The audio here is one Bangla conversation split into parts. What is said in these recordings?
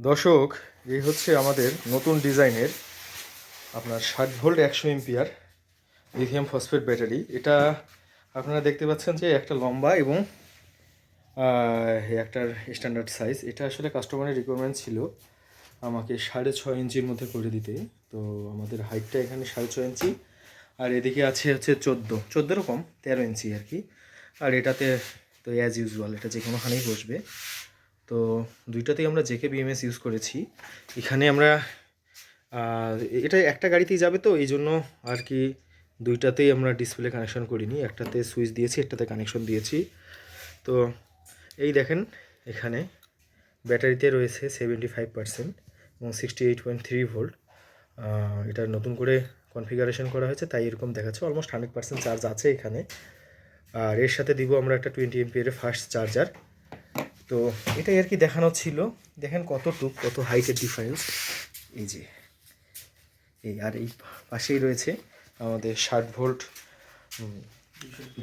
দর্শক, এই হচ্ছে আমাদের নতুন ডিজাইনের আপনার ষাট ভোল্ট একশো এমপিয়ার লিথিয়াম ফসফেট ব্যাটারি এটা আপনারা দেখতে পাচ্ছেন যে একটা লম্বা এবং একটার স্ট্যান্ডার্ড সাইজ এটা আসলে কাস্টমারের রিকোয়ারমেন্ট ছিল আমাকে সাড়ে ছয় ইঞ্চির মধ্যে করে দিতে। তো আমাদের হাইটটা এখানে সাড়ে ছয় ইঞ্চি। আর এদিকে আছে হচ্ছে চোদ্দ। চোদ্দোরও কম, তেরো ইঞ্চি আর কি। আর এটাতে তো অ্যাজ ইউজুয়াল এটা যে কোনোখানেই বসবে। তো দুইটাতেই আমরা জেকে বিএমএস ইউজ করেছি। এখানে আমরা এটা একটা গাড়িতেই যাবে তো, এই জন্য আর কি দুইটাতেই আমরা ডিসপ্লে কানেকশন করিনি। একটাতে সুইচ দিয়েছি, একটাতে কানেকশন দিয়েছি। তো এই দেখেন, এখানে ব্যাটারিতে রয়েছে সেভেন্টি ফাইভ পার্সেন্ট এবং sixty eight point three volt এটা নতুন করে কনফিগারেশন করা হয়েছে, তাই এরকম দেখাচ্ছে। অলমোস্ট হান্ড্রেড পার্সেন্ট চার্জ আছে এখানে। আর এর সাথে দিব আমরা একটা টোয়েন্টি এমপিয়ারের ফাস্ট চার্জার তো এটাই আর কি দেখানো ছিল। দেখেন কতটুক, কত হাইটের ডিফারেন্স এই যে, এই আর এই পাশেই রয়েছে আমাদের ষাট ভোল্ট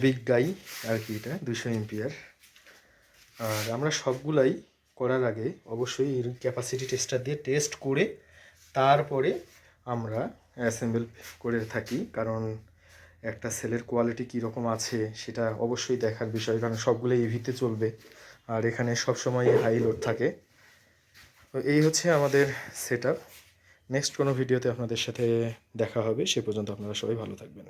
বিগ গাই আর কি এটা দুশো এমপিয়ার আর আমরা সবগুলাই করার আগে অবশ্যই এর ক্যাপাসিটি টেস্টার দিয়ে টেস্ট করে তারপরে আমরা অ্যাসেম্বল করে থাকি। কারণ একটা সেলের কোয়ালিটি কীরকম আছে, সেটা অবশ্যই দেখার বিষয়। কারণ সবগুলো এভিতে চলবে। আর এখানে সবসময় হাই লোড থাকে। তো এই হচ্ছে আমাদের সেটআপ নেক্সট কোনো ভিডিওতে আপনাদের সাথে দেখা হবে। সে পর্যন্ত আপনারা সবাই ভালো থাকবেন।